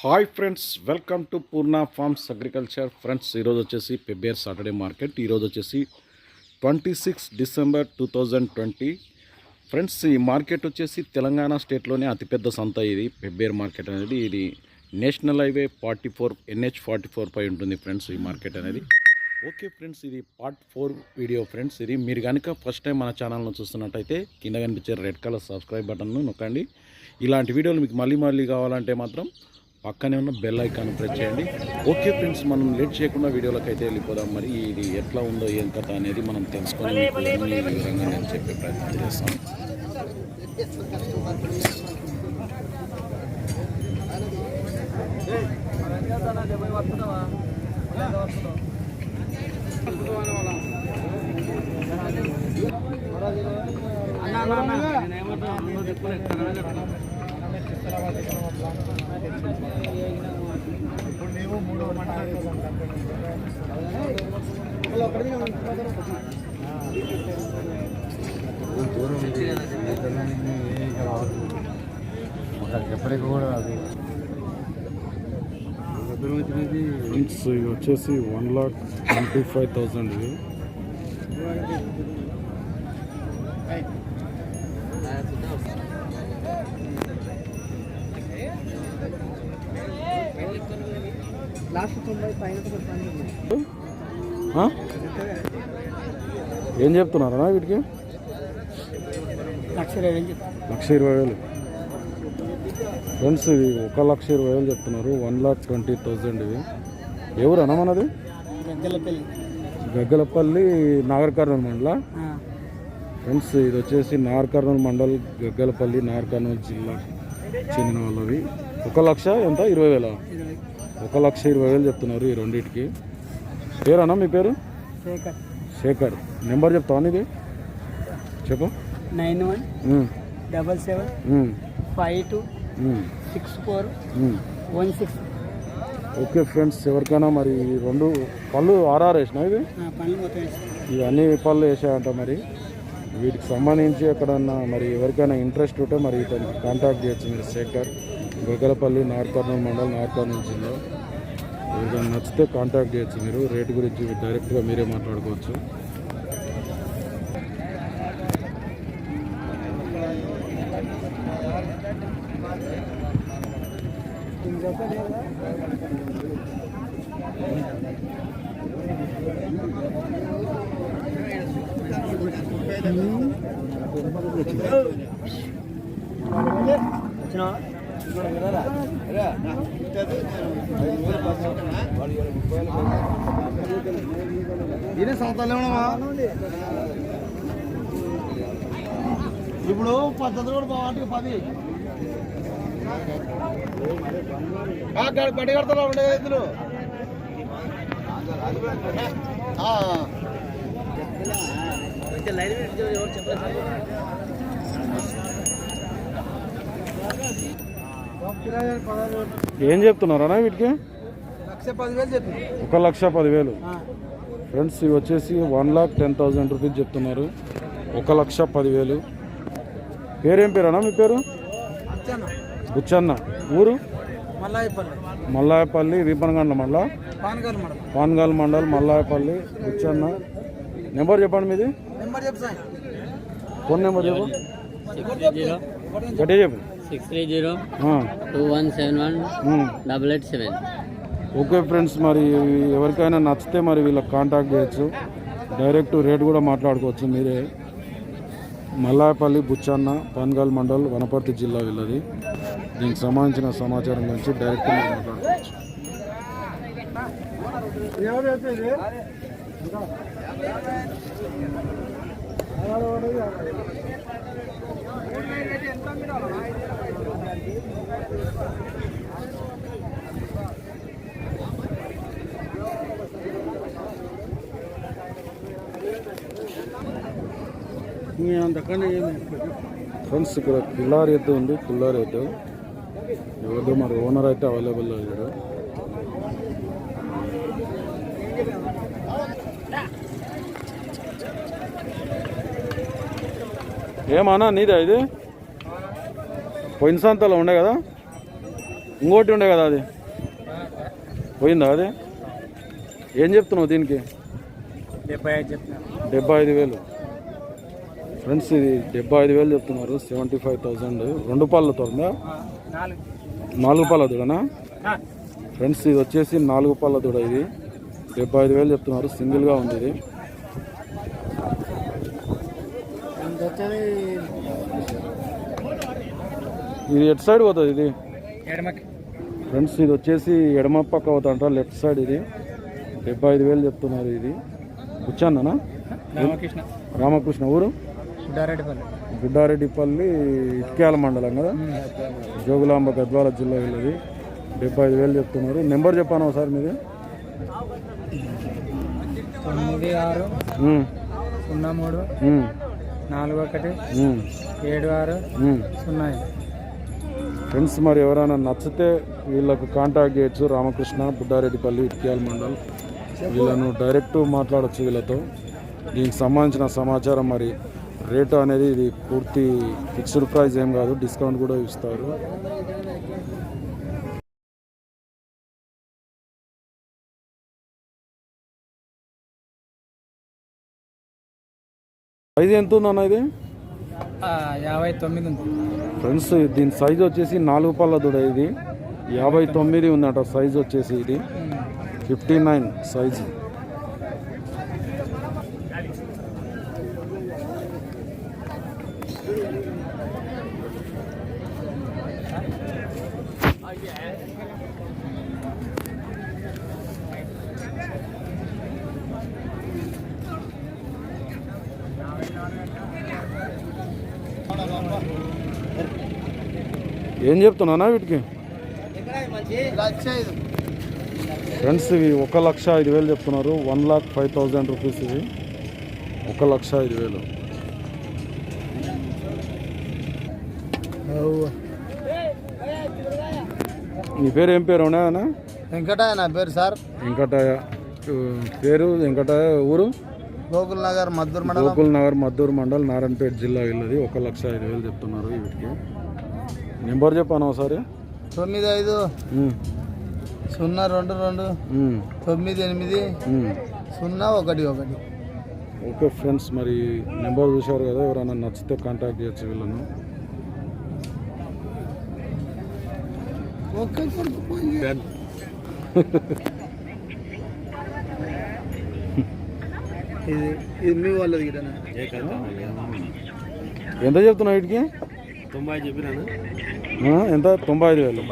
Hi friends welcome to Purna farms agriculture. Friends ఈరోజు వచ్చేసి Pebbair Saturday market. ఈరోజు వచ్చేసి twenty six December two thousand twenty. Friends ఈ market వచ్చేసి తెలంగాణ స్టేట్లోనే అతిపెద్ద సంత ఇది పెబ్బేర్ మార్కెట్ అనేది. ఇది national highway forty four NH forty four పై ఉంటుంది ఫ్రెండ్స్ ఈ మార్కెట్ అనేది. ఓకే ఫ్రెండ్స్ ఇది పార్ట్ ఫోర్ వీడియో ఫ్రెండ్స్. ఇది మీరు కనుక ఫస్ట్ టైం మన ఛానల్ను చూస్తున్నట్టయితే కింద కనిపించే రెడ్ కలర్ సబ్స్క్రైబ్ బటన్ను నొక్కండి. ఇలాంటి వీడియోలు మీకు మళ్ళీ మళ్ళీ కావాలంటే మాత్రం పక్కనే ఉన్న బెల్ ఐకాన్ ప్రెస్ చేయండి. ఓకే ఫ్రెండ్స్ మనం లేట్ చేయకుండా వీడియోలోకి అయితే వెళ్ళిపోదాం. మరి ఇది ఎట్లా ఉందో ఏం కథ అనేది మనం తెలుసుకొని మీకు అన్ని వివరంగా నేను చెప్పే ప్రయత్నం చేస్తాను ఎప్పటికి కూడా అది ఫ్రెండ్స్ ఇవి వచ్చేసి one lakh twenty five thousand ఇది లాస్ట్ తొంభై పైన ఆ? ఏం చెప్తున్నారా వీటికి? లక్ష ఇరవై వేలు ఫ్రెండ్స్ ఇది ఒక లక్ష ఇరవై వేలు చెప్తున్నారు. వన్ లాక్ ట్వంటీ థౌజండ్ ఇవి ఎవరన్నా మనది? గగ్గలపల్లి. నాగర్ కర్నూలు మండల? ఫ్రెండ్స్ ఇది వచ్చేసి నాగర్ కర్నూలు మండల్ గగ్గలపల్లి నాగర్ కర్నూలు జిల్లా చెందిన వాళ్ళవి ఒక లక్ష ఎంత? ఇరవై వేల? ఒక లక్ష ఇరవై వేలు చెప్తున్నారు ఈ రెండింటికి. పేరన్నా మీ పేరు? శేఖర్. శేఖర్. నెంబర్ చెప్తావా ఇది చెప్పు. Nine one double seven five two six four. One six. Okay friends ఎవరికైనా మరి ఈ రెండు పళ్ళు ఆర్ఆర్ వేసినా వేస్తాం ఇవన్నీ పళ్ళు వేసాయంట మరి. వీటికి సంబంధించి ఎక్కడన్నా మరి ఎవరికైనా ఇంట్రెస్ట్ ఉంటే మరి ఇతనికి కాంటాక్ట్ చేయొచ్చు మీరు శేఖర్. గొగ్గలపల్లి నార్ మండల్ నార్ కర్నూలు జిల్లా ఎవరికైనా నచ్చితే కాంటాక్ట్ చేయొచ్చు మీరు. రేట్ గురించి డైరెక్ట్గా మీరే మాట్లాడుకోవచ్చు. ఇదే సంవత్సరాలు ఇప్పుడు పద్ధతి కూడా బాగుంటుంది పది. బడి కడతా ఉండే ఇద్దరు ఏం చెప్తున్నారా వీటికి? ఒక లక్ష పదివేలు. ఫ్రెండ్స్ ఇవి వచ్చేసి one lakh ten thousand rupees చెప్తున్నారు. ఒక లక్ష పదివేలు. పేరేం పేరేనా మీ పేరు? బుచ్చన్న. ఊరు? మల్లాయపల్లి. మల్లాయపల్లి వీపనగండ మళ్ళా పానగారు మేడం పాన్గాల్ మండల్ మల్లాయపల్లి బుచ్చన్న. నెంబర్ చెప్పండి మీది. ఫోన్ నెంబర్ చెప్పు. గట్టిగా చెప్పు. Six three zero two one seven one. Double eight seven. Okay friends మరి ఎవరికైనా నచ్చితే మరి వీళ్ళకి కాంటాక్ట్ చేయొచ్చు. డైరెక్ట్ రేట్ కూడా మాట్లాడుకోవచ్చు మీరే. మల్లాయపల్లి బుచ్చన్న పన్గాల్ మండల్ వనపర్తి జిల్లా వీళ్ళది. దీనికి సంబంధించిన సమాచారం గురించి డైరెక్ట్ మాట్లాడుకోవచ్చు. అంతకన్నా ఫ్రెండ్స్ ఇక్కడ పిల్లారి ఎద్దు ఉంది పిల్లారి ఎద్దు. ఎవరిదో మరి ఓనర్ అయితే అవైలబుల్ లేడు ఏమానా నీదే ఇది? పోయిన సంతలో ఉండే కదా? ఇంకోటి ఉండే కదా అది. పోయిందా అది? ఏం చెప్తున్నావు దీనికి? డెబ్బై ఐదు చెప్తున్నా. డెబ్బై ఐదు వేలు. ఫ్రెండ్స్ ఇది డెబ్బై ఐదు వేలు చెప్తున్నారు. సెవెంటీ ఫైవ్ థౌజండ్ రెండు పాల తోడుందా నాలుగు. పాల దూడనా ఫ్రెండ్స్ ఇది వచ్చేసి నాలుగు పాల దూడ ఇది. డెబ్బై ఐదు వేలు చెప్తున్నారు. సింగిల్గా ఉంది ఇది. ఇది ఎటు సైడ్ పోతుంది ఇది? ఫ్రెండ్స్ ఇది వచ్చేసి ఎడమ పక్క అవుతుంట లెఫ్ట్ సైడ్ ఇది. డెబ్బై ఐదు వేలు చెప్తున్నారు ఇది. కూర్చానా రామకృష్ణ. రామకృష్ణ ఊరు? గుడ్డారెడ్డిపల్లి ఇట్క్యాల మండలం కదా? జోగులాంబ గద్వాల జిల్లా వీళ్ళది. డెబ్బై ఐదు వేలు చెప్తున్నారు. నెంబర్ చెప్పాను ఒకసారి మీది? తొమ్మిది ఆరు సున్నా మూడు నాలుగు ఒకటి ఏడు ఆరు. సున్నా ఫ్రెండ్స్ మరి ఎవరైనా నచ్చితే వీళ్ళకు కాంటాక్ట్ చేయొచ్చు. రామకృష్ణ బుడ్డారెడ్డిపల్లి ఇట్క్యాల మండల్. వీళ్ళను డైరెక్ట్ మాట్లాడచ్చు వీళ్ళతో. దీనికి సంబంధించిన సమాచారం మరి రేటు అనేది ఇది పూర్తి ఫిక్స్డ్ ప్రైస్ ఏం కాదు డిస్కౌంట్ కూడా ఇస్తారు. ప్రైజ్ ఎంత ఉందన్న ఇది? యాభై తొమ్మిది ఉంది. ఫ్రెండ్స్ దీని సైజ్ వచ్చేసి నాలుగు పళ్ళ దూడ ఇది. యాభై తొమ్మిది ఉందట సైజ్ వచ్చేసి ఇది. ఫిఫ్టీ నైన్ సైజ్ ఏం చెప్తున్నానా వీటికి? ఫ్రెండ్స్ ఇవి ఒక లక్ష ఐదు వేలు చెప్తున్నారు. One lakh five thousand rupees ఇవి. ఒక లక్ష ఐదు వేలు. నీ పేరు ఏం పేరు ఉన్నాయనా వెంకటయ్య నా పేరు సార్. వెంకటయ్య. ఉ, పేరు వెంకటయ్య ఊరు? గోకుల్ నగర్ మద్దూర్ గోకుల్ నగర్ మద్దూరు మండల్ నారాయణపేట జిల్లా వీళ్ళది. ఒక లక్ష ఐదు వేలు చెప్తున్నారు వీటికి. నెంబర్ చెప్పాను ఒకసారి? తొమ్మిది ఐదు. సున్నా రెండు రెండు. తొమ్మిది ఎనిమిది. సున్నా ఒకటి ఒకటి. ఓకే ఫ్రెండ్స్ మరి నెంబర్ చూశారు కదా ఎవరైనా నచ్చితే కాంటాక్ట్ చేయొచ్చు వీళ్ళను. ఇది ఇది మీ వాళ్ళది ఎంత చెప్తున్నావు వీటికి? ఎంత? తొంభై ఐదు వేలు.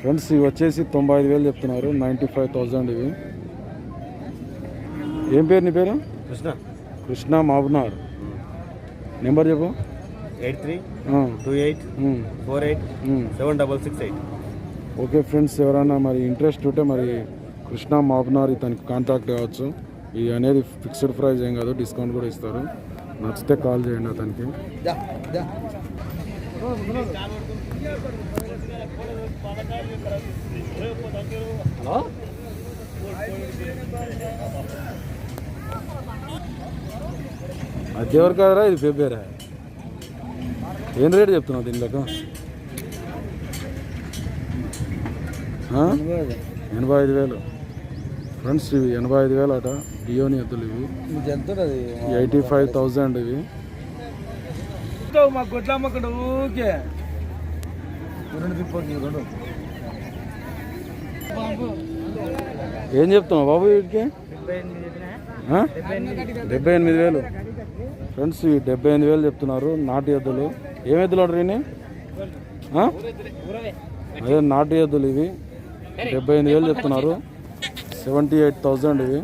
ఫ్రెండ్స్ ఇవి వచ్చేసి తొంభై ఐదు వేలు చెప్తున్నారు. నైంటీ ఫైవ్ థౌజండ్ ఇవి. ఏం పేరు నీ పేరు? కృష్ణ. కృష్ణ మాబునార్ నెంబర్ చెప్పు. Eight three two eight four eight. Seven double six eight. Okay friends ఎవరైనా మరి ఇంట్రెస్ట్ ఉంటే మరి కృష్ణ మాబునార్ ఇతనికి కాంటాక్ట్ కావచ్చు. ఇది అనేది ఫిక్స్డ్ ప్రైస్ ఏం కాదు డిస్కౌంట్ కూడా ఇస్తారు. నచ్చితే కాల్ చేయండి అతనికి. హలో అది ఎవరు కాదరా? ఇది ఫిబ్రవరి ఏం రేట్ చెప్తున్నావు దీనిలోకి ఆ? ఎనభై ఐదు వేలు. ఫ్రెండ్స్ ఇవి ఎనభై ఐదు వేలు అట. డియోని ఎద్దులు ఇవి. ఎయిటీ ఫైవ్ థౌజండ్ ఇవి. మా గొడ్ల అమ్మకుండా ఊకే రెండు ఏం చెప్తున్నావు బాబు వీటికి డెబ్బై ఎనిమిది వేలు. ఫ్రెండ్స్ ఇవి డెబ్బై ఎనిమిది వేలు చెప్తున్నారు నాటు ఎద్దులు. ఏం ఎద్దులు ఆర్డర్? ఆ? అదే నాటు ఎద్దులు ఇవి. డెబ్బై ఎనిమిది వేలు చెప్తున్నారు. సెవెంటీ ఎయిట్ థౌజండ్ ఇవి.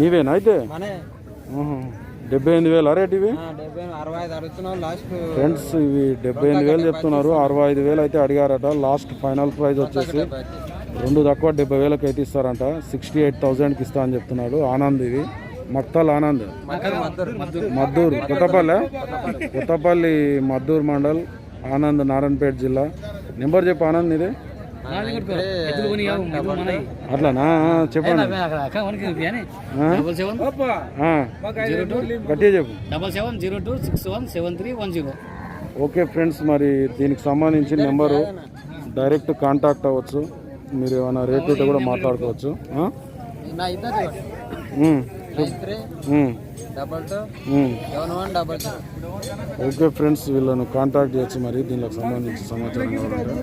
నీవేనా అయితే. డెబ్బై ఎనిమిది వేలు రేట్ ఇవి? ఫ్రెండ్స్ ఇవి డెబ్బై ఎనిమిది వేలు చెప్తున్నారు. అరవై ఐదు వేలు అయితే అడిగారట. లాస్ట్ ఫైనల్ ప్రైస్ వచ్చేసి రెండు తక్కువ డెబ్బై వేలకు అయితే ఇస్తారంట. సిక్స్టీ ఎయిట్ థౌజండ్కి ఇస్తా అని చెప్తున్నాడు ఆనంద్ ఇవి మక్తల్ ఆనంద్. మద్దూరు కొత్తపల్లి. కొత్తపల్లి మద్దూరు మండల్ ఆనంద్ నారాయణపేట జిల్లా. నెంబర్ చెప్పు ఆనంద్ ఇది అట్లానా? చెప్పండి. గట్టిగా చెప్పు. Double seven zero two six one seven three one zero. Okay friends మరి దీనికి సంబంధించిన నెంబరు డైరెక్ట్ కాంటాక్ట్ అవ్వచ్చు. మీరు ఏమైనా రేట్ ఉంటే కూడా మాట్లాడుకోవచ్చు. ఓకే ఫ్రెండ్స్ వీళ్ళను కాంటాక్ట్ చేయొచ్చు మరి. దీనికి సంబంధించి సమాచారం కావాలంటే